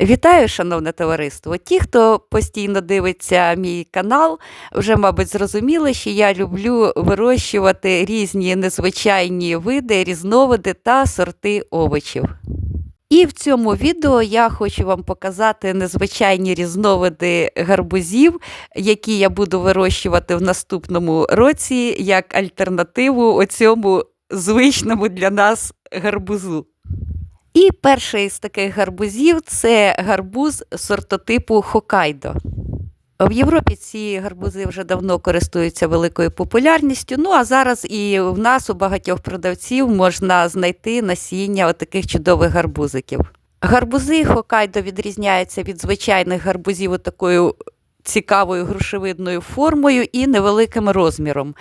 Вітаю, шановне товариство! Ті, хто постійно дивиться мій канал, вже, мабуть, зрозуміли, що я люблю вирощувати різні незвичайні види, різновиди та сорти овочів. І в цьому відео я хочу вам показати незвичайні різновиди гарбузів, які я буду вирощувати в наступному році як альтернативу оцьому звичному для нас гарбузу. І перший з таких гарбузів це гарбуз сортотипу Хокайдо. В Європі ці гарбузи вже давно користуються великою популярністю. Ну а зараз і в нас у багатьох продавців можна знайти насіння отаких чудових гарбузиків. Гарбузи Хокайдо відрізняються від звичайних гарбузів такою цікавою грушевидною формою і невеликим розміром.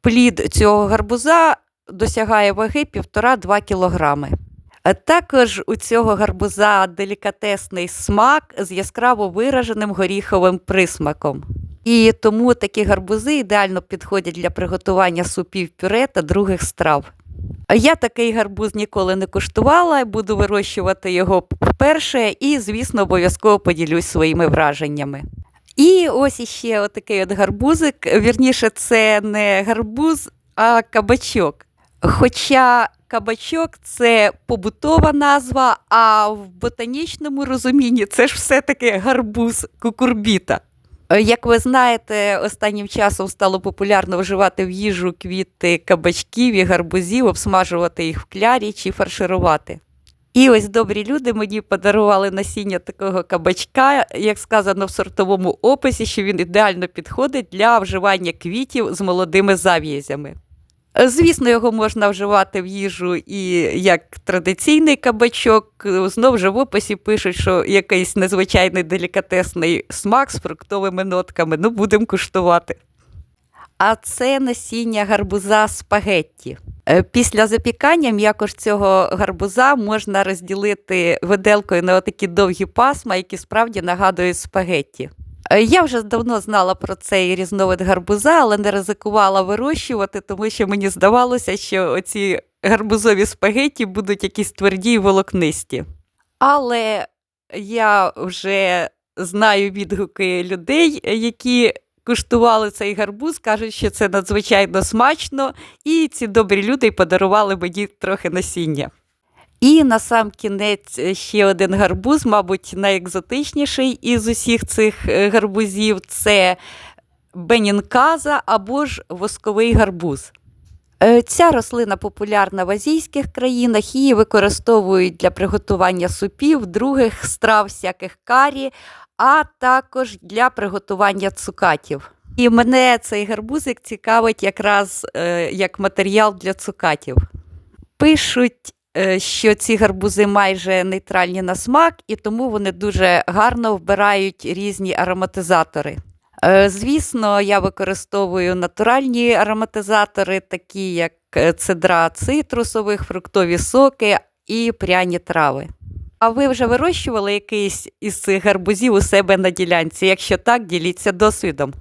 Плід цього гарбуза досягає ваги 1,5-2 кілограми. А Також у цього гарбуза делікатесний смак з яскраво вираженим горіховим присмаком. І тому такі гарбузи ідеально підходять для приготування супів пюре та других страв. Я такий гарбуз ніколи не куштувала, буду вирощувати його вперше і, звісно, обов'язково поділюсь своїми враженнями. І ось іще отакий от гарбузик. Вірніше, це не гарбуз, а кабачок. Хоча кабачок це побутова назва, а в ботанічному розумінні це ж все-таки гарбуз кукурбіта. Е, Як ви знаєте, останнім часом стало популярно вживати в їжу квіти кабачків і гарбузів, обсмажувати їх в клярі чи фарширувати. І ось добрі люди мені подарували насіння такого кабачка, як сказано в сортовому описі, що він ідеально підходить для вживання квітів з молодими зав'язями. Звісно, його можна вживати в їжу і як традиційний кабачок. Знову ж в описі пишуть, що якийсь незвичайний делікатесний смак з фруктовими нотками. Ну, будемо куштувати. А це насіння гарбуза спагетті. Е, Після запікання м'якош цього гарбуза можна розділити виделкою на отакі довгі пасма, які справді нагадують спагетті. Е, Я вже давно знала про цей різновид гарбуза, але не ризикувала вирощувати, тому що мені здавалося, що оці гарбузові спагетті будуть якісь тверді і волокнисті. Але я вже знаю відгуки людей, які куштували цей гарбуз, кажуть, що це надзвичайно смачно, і ці добрі люди й подарували мені трохи насіння. І на сам кінець е, ще один гарбуз, мабуть, найекзотичніший із усіх цих е, гарбузів це бенінказа або ж восковий гарбуз. Е, Ця рослина популярна в азійських країнах, її використовують для приготування супів, других страв, всяких карі, а також для приготування цукатів. І мене цей гарбузик цікавить якраз як матеріал для цукатів. Пишуть, що ці гарбузи майже нейтральні на смак, і тому вони дуже гарно вбирають різні ароматизатори. Е, Звісно, я використовую натуральні ароматизатори, такі як е, цедра цитрусових, фруктові соки і пряні трави. А ви вже вирощували якийсь із цих гарбузів у себе на ділянці? Якщо так, діліться досвідом.